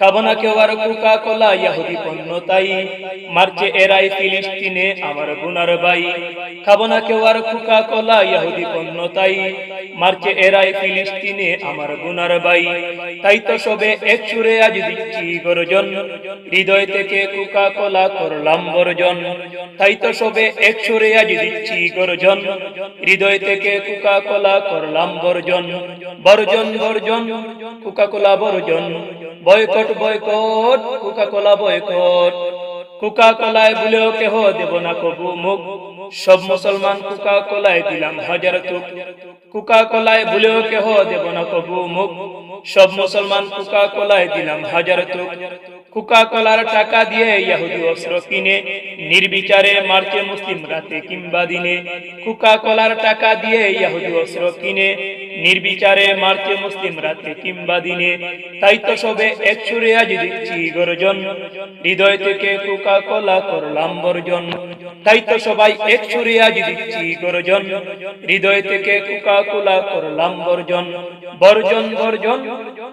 খাব না কেউ আর কোকা কোলা ইয়াহুদি পণ্য তাই। মারছে এরাই ফিলিস্তিনে আমার গুনার বাই। খাব না কেউ আর কোকা কোলা ইয়াহুদি পণ্য তাই। মারছে এরাই ফিলিস্তিনে আমার গুনার বাই। তাই তো সবে এক সুরে আজ দিচ্ছি গর্জন। হৃদয় থেকে কোকা কলা করলাম বর্জন। তাই তো সবে এক সুরে আজ দিচ্ছি গর্জন। হৃদয় থেকে কোকা কলা করলাম বর্জন। বর্জন বর্জন কোকা কলা বর্জন। Boycott boycott Coca Cola boycott. Coca কোলায় বলেও কেহ দেব না কবু মুখ। সব মুসলমান কোকা কোলায় দিলাম হাজার তুক কোকা কোলায় বলেও কেহ দেব না কবু মুখ। সব মুসলমান কোকা কোলায় দিলাম হাজার তুক কোকা কোলার টাকা দিয়ে ইয়াহুদি অস্ত্র কিনে, নির্বিচারে মারছে মুসলিম রাতে কিংবা দিনে। কোকা কোলার টাকা দিয়ে ইয়াহুদি অস্ত্র কিনে নির্বিচারে মারছে মুসলিম রাতে কিংবা দিনে, তাই তো সবে এক সুরে আজ দিচ্ছি গর্জন। হৃদয় থেকে কোকা কোলা করলাম বর্জন। তাই তো সবাই এক সুরে আজ দিচ্ছি গর্জন। হৃদয় থেকে কোকা কোলা করলাম বর্জন। বর্জন বর্জন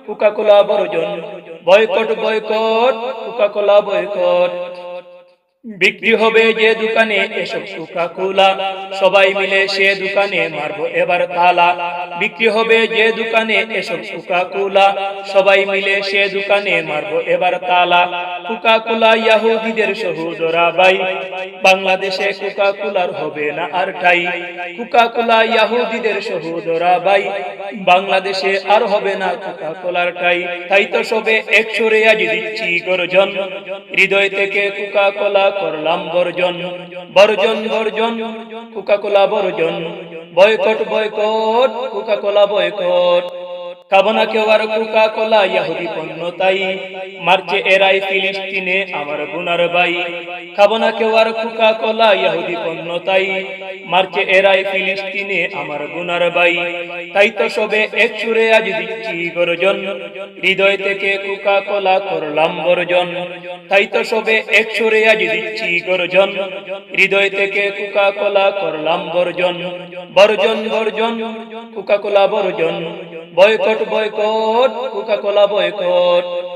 কোকা কোলা বর্জন। Boycott boycott Coca Cola boycott. বিক্রি হবে যে দোকানে এসব শুকা কোলা সবাই মিলে সে দোকানে মারবো এবার তালা। বিক্রি হবে যে দোকানে এসব সুখা কোলা সবাই মিলে সে দোকানে মারবো এবার তালা। কোকা কোলা ইয়াহুদিদের সহোদরা বাই বাংলাদেশে কোকা কোলার হবে না আর ঠাই। কোকা কোলা ইয়াহুদিদের সহোদরা বাই বাংলাদেশে আর হবে না কোকা কোলার ঠাই। তাই তো সবে এক সরে দিচ্ছি গর্জন। হৃদয় থেকে কোকা কোলা করলাম বর্জন বর্জন বর্জন কোকা কোলা বর্জন। Boycott boycott Coca Cola boycott. কেউ আর কোকা কোলা ইয়াহুদি পণ্য তাই। মারছে এরাই ফিলিস্তিনে আমার গুনার বাই। কেউ আর কোকা কোলা ইয়াহুদি পণ্য তাই। মারছে এরাই ফিলিস্তিনে আমার গুনার বাই। তাই তো সবে এক সুরে আজ দিচ্ছি গর্জন। হৃদয় থেকে কোকা কোলা করলাম বর্জন তাই তো সবে এক সুরে আজ দিচ্ছি গর্জন। হৃদয় থেকে কোকা কোলা করলাম বর্জন বর্জন বর্জন কোকা কোলা বর্জন। Boycott boycott Coca Cola boycott